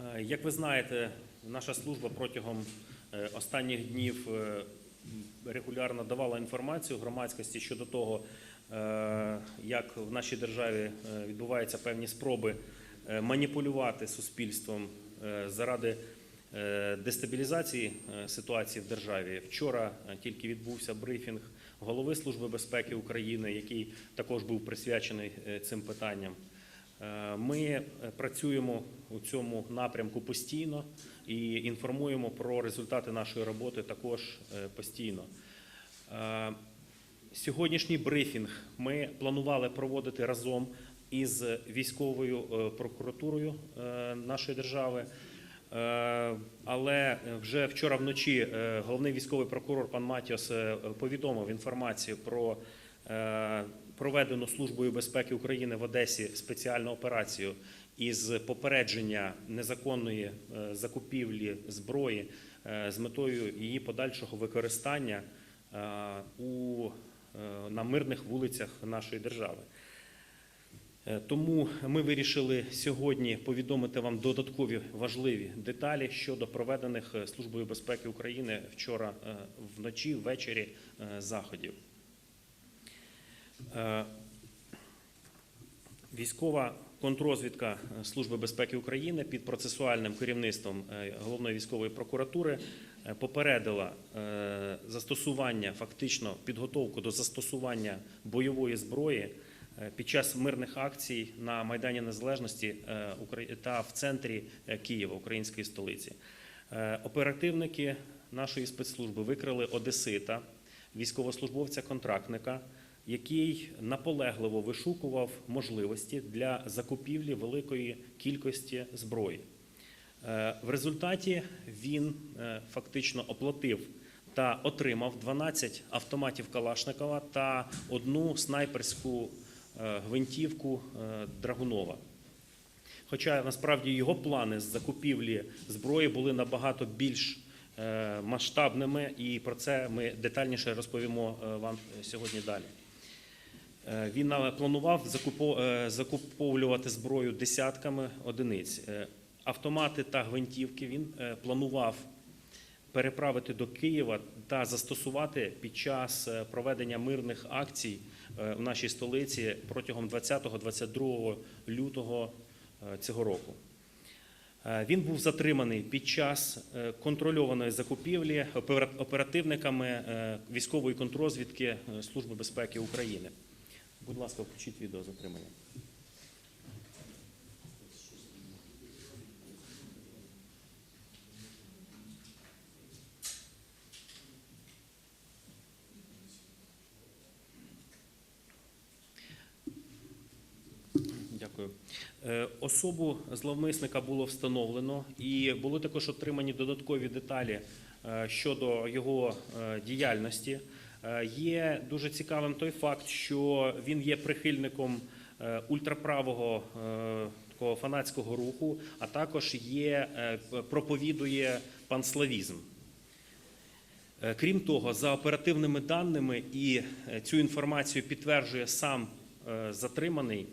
Е, Як ви знаєте, наша служба протягом е, останніх днів е, регулярно давала інформацію громадськості щодо того, як в нашій державі відбуваються певні спроби маніпулювати суспільством заради дестабілізації ситуації в державі. Вчора тільки відбувся брифінг голови Служби безпеки України, який також був присвячений цим питанням. Е, Ми е, працюємо у цьому напрямку постійно і інформуємо про результати нашої роботи також е, постійно. Сьогоднішній брифінг ми планували проводити разом із військовою прокуратурою нашої держави. Але вже вчора вночі головний військовий прокурор пан Матіос повідомив інформацію про проведену службою безпеки України в Одесі спеціальну операцію із попередження незаконної е, закупівлі зброї е, з метою її подальшого використання е, у на мирних вулицях нашої держави. Тому ми вирішили сьогодні повідомити вам додаткові важливі деталі щодо проведених Службою безпеки України вчора вночі, ввечері заходів. Е, Військова контрозвідка Служби безпеки України під процесуальним керівництвом е, головної військової прокуратури е, попередила застосування, фактично підготовку до застосування бойової зброї під час мирних акцій на Майдані Незалежності та в центрі Києва, української столиці. Оперативники нашої спецслужби викрили Одесита, військовослужбовця-контрактника, який наполегливо вишукував можливості для закупівлі великої кількості зброї. Е, В результаті він е, фактично оплатив та отримав 12 автоматів Калашникова та одну снайперську е, гвинтівку Драгунова. Хоча насправді його плани з закупівлі зброї були набагато більш масштабними, і про це ми детальніше розповімо вам сьогодні далі. Е, Він планував е, закуповувати зброю десятками одиниць. Е, Автомати та гвинтівки він планував переправити до Києва та застосувати під час проведення мирних акцій в нашій столиці протягом 20-22 лютого цього року. Він був затриманий під час контрольованої закупівлі оперативниками військової контрозвідки Служби безпеки України. Будь ласка, включіть відео затримання. Е, Особу зловмисника було встановлено і були також отримані додаткові деталі е, щодо його е, діяльності. Е, Є дуже цікавим той факт, що він є прихильником е, ультраправого е, такого фанатського руху, а також є проповідує панславізм. Крім того, за оперативними даними, і цю інформацію підтверджує сам затриманий.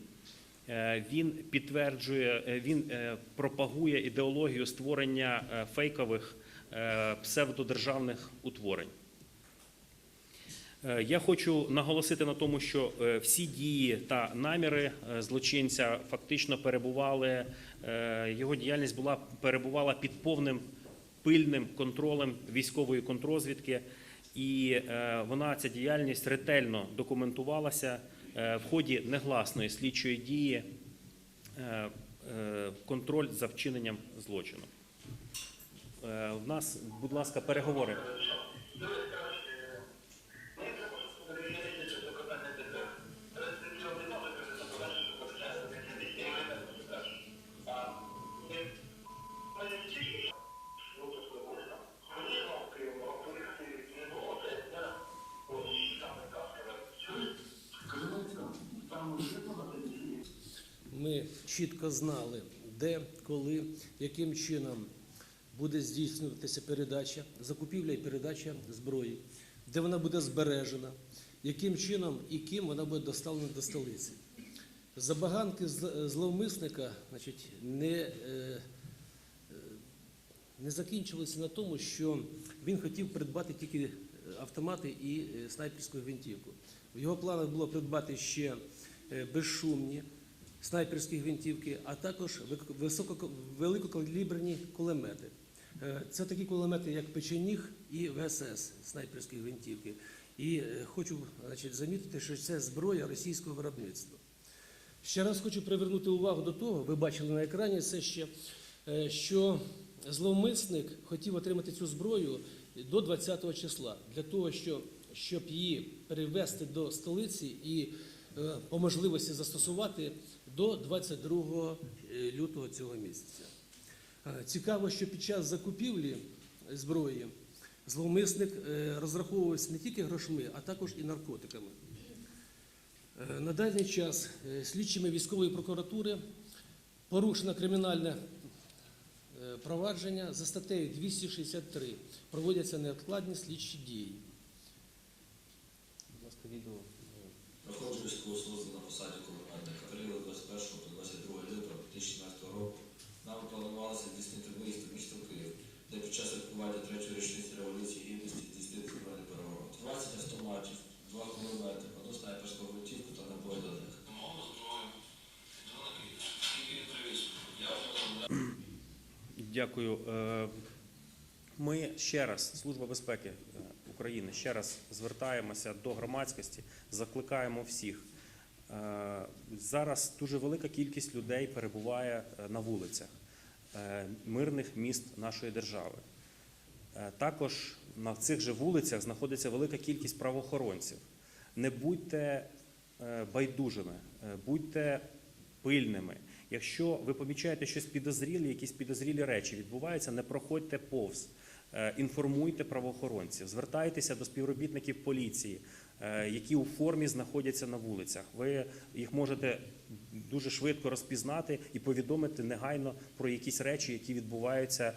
Він підтверджує, він пропагує ідеологію створення фейкових псевдодержавних утворень. Е, Я хочу наголосити на тому, що е, всі дії та наміри е, злочинця фактично перебували, його діяльність була перебувала під повним пильним контролем військової контрозвідки, і вона ця діяльність ретельно документувалася в ході негласної слідчої дії. Контроль за вчиненням злочину. В нас, будь ласка, переговори. Чітко знали, де, коли, яким чином буде здійснюватися передача, закупівля і передача зброї, де вона буде збережена, яким чином і ким вона буде доставлена до столиці. Забаганки зл- зловмисника значить, не, е, не закінчилися на тому, що він хотів придбати тільки е, автомати і е, снайперську гвинтівку. В його планах було придбати ще е, безшумні снайперські гвинтівки, а також великокаліберні кулемети. Е, Це такі кулемети, як печеніг і ВСС, снайперські гвинтівки. І е, хочу значить, замітити, що це зброя російського виробництва. Ще раз хочу привернути увагу до того, ви бачили на екрані це ще, е, що зловмисник хотів отримати цю зброю до 20 числа для того, що, щоб її перевести до столиці і по можливості застосувати до 22 лютого цього місяця. Е, Цікаво, що під час закупівлі зброї зловмисник е, розраховувався не тільки грошми, а також і наркотиками. Е, На даний час е, слідчими військової прокуратури порушено кримінальне е, провадження за статтею 263. Проводяться невідкладні слідчі дії. Будь ласка, відео. Проходжу військову службу на посаді період 21 по 22 лютого 2017 року. Нам планувалося здійснити виїзд у місто Київ, де під час святкування третьої річниці Революції Гідності здійснити збройний переворот. 20 автоматів, два кулемети, одну снайперську гвинтівку та набої до них. Дякую. Е, Ми ще раз, Служба безпеки е, України, ще раз звертаємося до громадськості, закликаємо всіх. Е, Зараз дуже велика кількість людей перебуває е, на вулицях е, мирних міст нашої держави. Також на цих же вулицях знаходиться велика кількість правоохоронців. Не будьте байдужими, будьте пильними. Якщо ви помічаєте щось підозрілі, якісь підозрілі речі відбуваються, не проходьте повз. Інформуйте правоохоронців, звертайтеся до співробітників поліції, які у формі знаходяться на вулицях. Ви їх можете дуже швидко розпізнати і повідомити негайно про якісь речі, які відбуваються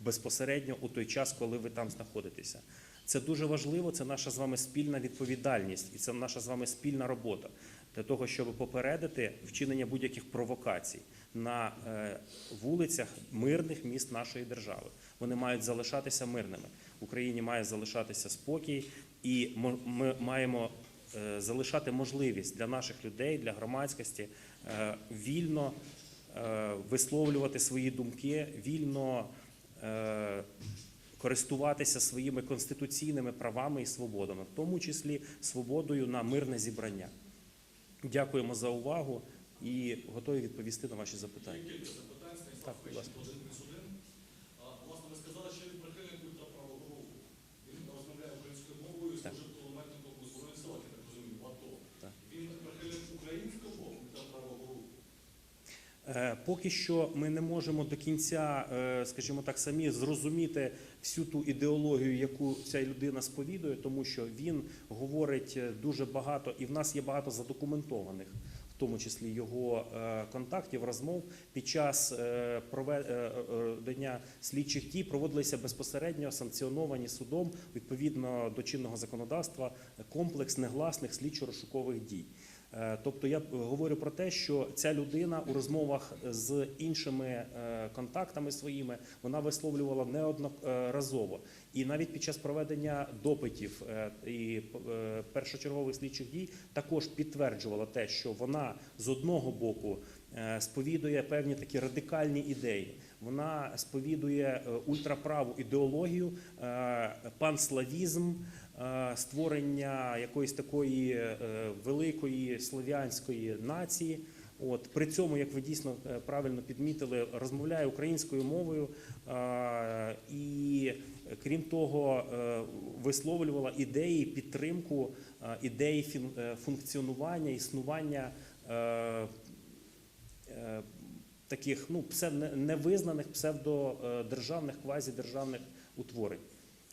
безпосередньо у той час, коли ви там знаходитеся. Це дуже важливо, це наша з вами спільна відповідальність і це наша з вами спільна робота для того, щоб попередити вчинення будь-яких провокацій на е, вулицях мирних міст нашої держави. Вони мають залишатися мирними. В Україні має залишатися спокій, і ми маємо е, залишати можливість для наших людей, для громадськості е, вільно е, висловлювати свої думки, вільно користуватися своїми конституційними правами і свободами, в тому числі свободою на мирне зібрання. Дякуємо за увагу і готові відповісти на ваші запитання. Так, будь ласка. один плюс один. А, Власне, ви сказали, що він прихильник ультраправого руху. Він розмовляє українською мовою, Так. служить кулеметником у Збройних силах, я так розумію, в АТО. Так. Він прихильник українського ультраправого руху. Е, Поки що ми не можемо до кінця, е, скажімо так, самі зрозуміти всю ту ідеологію, яку ця людина сповідує, тому що він говорить е, дуже багато, і в нас є багато задокументованих, в тому числі його е, контактів, розмов під час е, проведення слідчих дій проводилися безпосередньо санкціоновані судом відповідно до чинного законодавства комплекс негласних слідчо-розшукових дій. Е, Тобто я говорю про те, що ця людина у розмовах з іншими е, контактами своїми вона висловлювала неодноразово. І навіть під час проведення допитів е, і е, першочергових слідчих дій також підтверджувала те, що вона з одного боку е, сповідує певні такі радикальні ідеї. Вона сповідує е, ультраправу ідеологію, е, панславізм, е, створення якоїсь такої е, великої слов'янської нації. От при цьому, як ви дійсно е, правильно підмітили, розмовляє українською мовою е, і, крім того, е, висловлювала ідеї підтримку е, ідеї е, функціонування, існування. е, е, Таких ну псев- невизнаних псевдодержавних, квазідержавних утворень.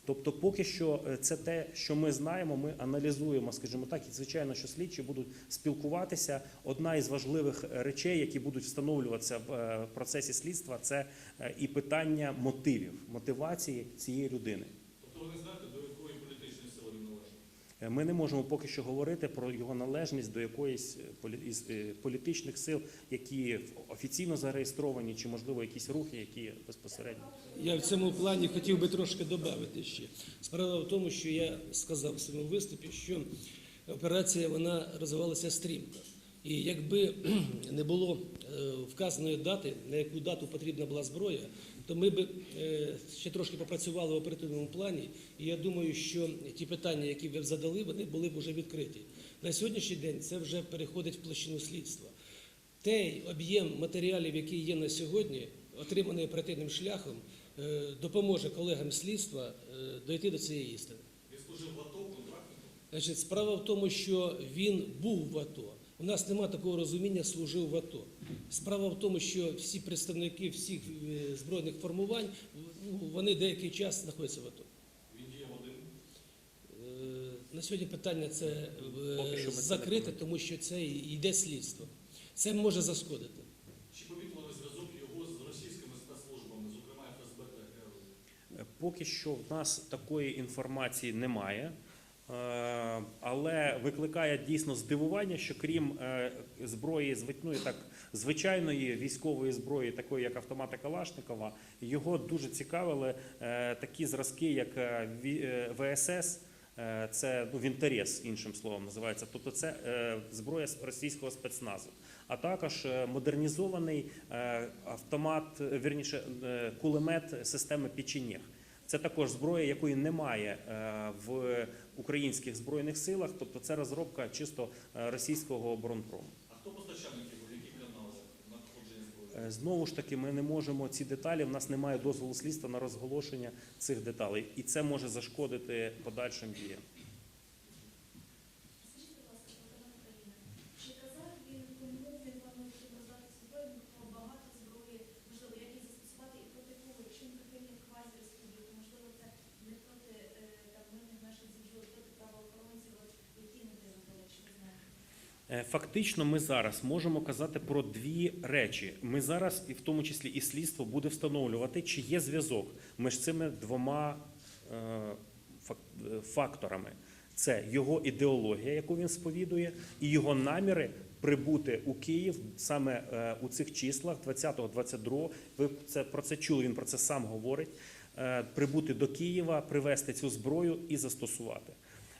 Тобто, поки що е, це те, що ми знаємо, ми аналізуємо, скажімо так, і звичайно, що слідчі будуть спілкуватися. Одна із важливих речей, які будуть встановлюватися в е, процесі слідства, це е, і питання мотивів, мотивації цієї людини. Тобто ви не знаєте, до якої політичної сили він належить? Е, Ми не можемо поки що говорити про його належність до якоїсь е, із е, політичних сил, які офіційно зареєстровані, чи можливо якісь рухи, які безпосередньо. Я в цьому плані хотів би трошки додати ще. Справа в тому, що я сказав в своєму виступі, що операція вона розвивалася стрімко. І якби не було е, вказаної дати, на яку дату потрібна була зброя, то ми б е, ще трошки попрацювали в оперативному плані. І я думаю, що ті питання, які ви задали, вони були б вже відкриті. На сьогоднішній день це вже переходить в площину слідства. Той об'єм матеріалів, який є на сьогодні, отриманий оперативним шляхом, е, допоможе колегам слідства е, дойти до цієї істини. Він служив в АТО контрактником. Значить, справа в тому, що він був в АТО. У нас немає такого розуміння служив в АТО. Справа в тому, що всі представники всіх е, збройних формувань ну, вони деякий час знаходяться в АТО. Він діяв один. Е, На сьогодні питання це е, закрите, тому що це йде слідство. Це може зашкодити. Чи помітили зв'язок його з російськими спецслужбами, зокрема ФСБ та ГРУ? Поки що в нас такої інформації немає, але викликає дійсно здивування, що крім е, зброї ну, так, звичайної військової зброї, такої як автомати Калашникова, його дуже цікавили е, такі зразки, як е, е, ВСС. Е, Це ну, вінтерес, іншим словом називається. Тобто це е, зброя російського спецназу, а також е, модернізований е, автомат, е, вірніше, е, кулемет системи Печенєг. Це також зброя, якої немає е, в українських збройних силах, тобто це розробка чисто е, російського оборонпрому. А хто постачальників? Е, Знову ж таки, ми не можемо ці деталі. В нас немає дозволу слідства на розголошення цих деталей, і це може зашкодити подальшим діям. Скажіть, будь ласка, Богдан Україна, чи казав він кому він планує роздати зброю, про багато зброї, можливо, як її застосувати і проти кого? Якщо він прихильник квазі-республіки, можливо, це не проти е, там мирних наших зіжу, проти правоохоронців, от які мотиви були, якщо ви знаєте? Е, Фактично, ми зараз можемо казати про дві речі. Ми зараз, і в тому числі і слідство, буде встановлювати, чи є зв'язок між цими двома е, е, факторами. Це його ідеологія, яку він сповідує, і його наміри прибути у Київ саме е, у цих числах 20-22. Ви це про це чули. Він про це сам говорить. Е, Прибути до Києва, привезти цю зброю і застосувати.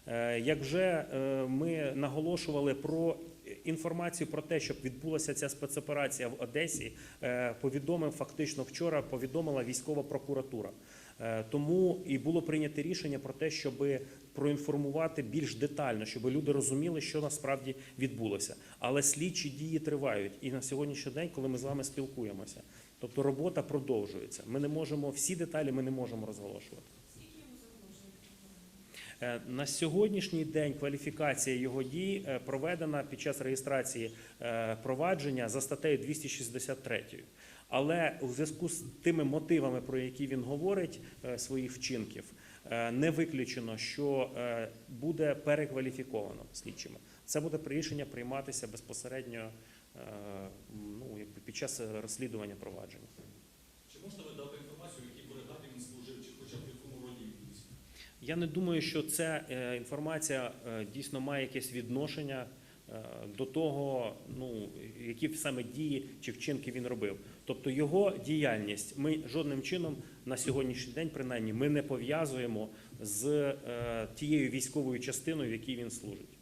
Е, Як вже е, ми наголошували про інформацію про те, щоб відбулася ця спецоперація в Одесі, е, повідомив фактично вчора. Повідомила військова прокуратура. Тому і було прийнято рішення про те, щоб проінформувати більш детально, щоб люди розуміли, що насправді відбулося. Але слідчі дії тривають і на сьогоднішній день, коли ми з вами спілкуємося. Тобто робота продовжується. Ми не можемо всі деталі, ми не можемо розголошувати. Е, На сьогоднішній день кваліфікація його дій е, проведена під час реєстрації е, провадження за статтею 263. Але у зв'язку з тими мотивами, про які він говорить своїх вчинків, не виключено, що буде перекваліфіковано слідчими. Це буде рішення прийматися безпосередньо ну, якби під час розслідування провадження. Чи можете ви дати інформацію, в якій бригаді він служив, чи хоча б в якому роді він військ? Я не думаю, що ця е, інформація е, дійсно має якесь відношення е, до того, ну які саме дії чи вчинки він робив. Тобто його діяльність ми жодним чином на сьогоднішній день, принаймні, ми не пов'язуємо з тією військовою частиною, в якій він служить.